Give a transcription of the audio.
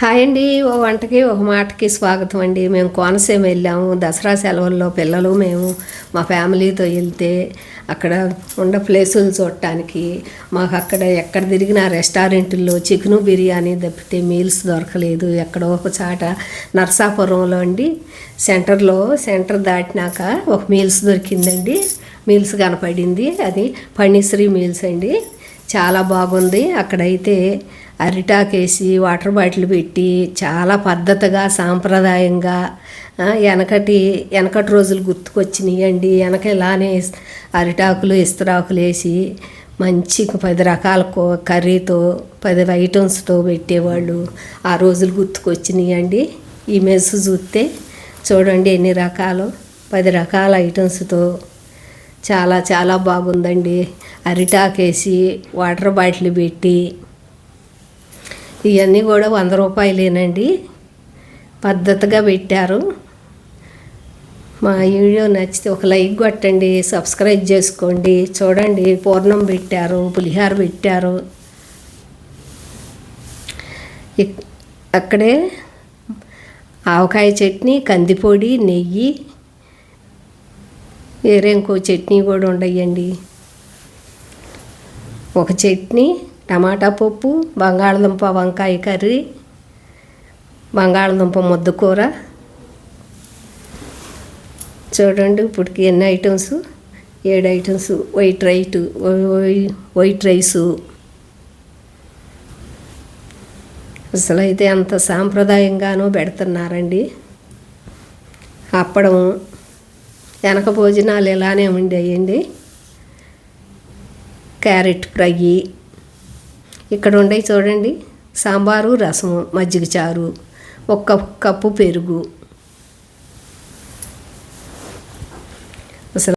Hi అండి ఓ వంటకి ఒక మాటకి స్వాగతం అండి. మేము కోనసీమ వెళ్ళాము దసరా సెలవుల్లో పిల్లలు మేము మా ఫ్యామిలీతో వెళ్తే అక్కడ ఉన్న ప్లేసులు చూడటానికి మాకు అక్కడ ఎక్కడ తిరిగిన రెస్టారెంట్లో చికెను బిర్యానీ తప్పితే మీల్స్ దొరకలేదు. ఎక్కడో ఒక చాట నర్సాపురంలో అండి సెంటర్లో సెంటర్ దాటినాక ఒక మీల్స్ దొరికిందండి. మీల్స్ కనపడింది అది పణిశ్రీ మీల్స్ అండి. చాలా బాగుంది. అక్కడైతే అరిటాకేసి వాటర్ బాటిల్ పెట్టి చాలా పద్ధతిగా సాంప్రదాయంగా వెనకటి వెనకటి రోజులు గుర్తుకొచ్చినాయి అండి వెనక ఇలానే అరిటాకులు ఇస్తరాకులు వేసి మంచి పది రకాల కర్రీతో పది ఐటమ్స్తో పెట్టేవాళ్ళు. ఆ రోజులు గుర్తుకొచ్చినాయి అండి ఈ మెస్ చూస్తే చూడండి ఎన్ని రకాలు పది రకాల ఐటమ్స్తో చాలా చాలా బాగుందండి. అరిటాకేసి వాటర్ బాటిల్ పెట్టి. ఇవన్నీ కూడా వంద రూపాయలేనండి. పద్ధతిగా పెట్టారు. మా వీడియో నచ్చితే ఒక లైక్ కొట్టండి సబ్స్క్రైబ్ చేసుకోండి. చూడండి పూర్ణం పెట్టారు పులిహార పెట్టారు. ఇక్- అక్కడే ఆవకాయ చట్నీ కందిపొడి నెయ్యి వేరే ఇంకో చట్నీ కూడా ఉండయండి. ఒక చట్నీ టమాటా పప్పు బంగాళదుంప వంకాయ కర్రీ బంగాళదుంప ముద్దకూర చూడండి ఇప్పటికి ఎన్ని ఐటమ్స్? ఏడు items. White right white rice. అసలు అయితే అంత సాంప్రదాయంగానూ పెడుతున్నారండి. అప్పడం వెనక భోజనాలు ఇలానే ఉండేయండి. క్యారెట్ ఫ్రై ఇక్కడ ఉండేవి చూడండి. సాంబారు రసము మజ్జిగ చారు ఒక్క కప్పు పెరుగు.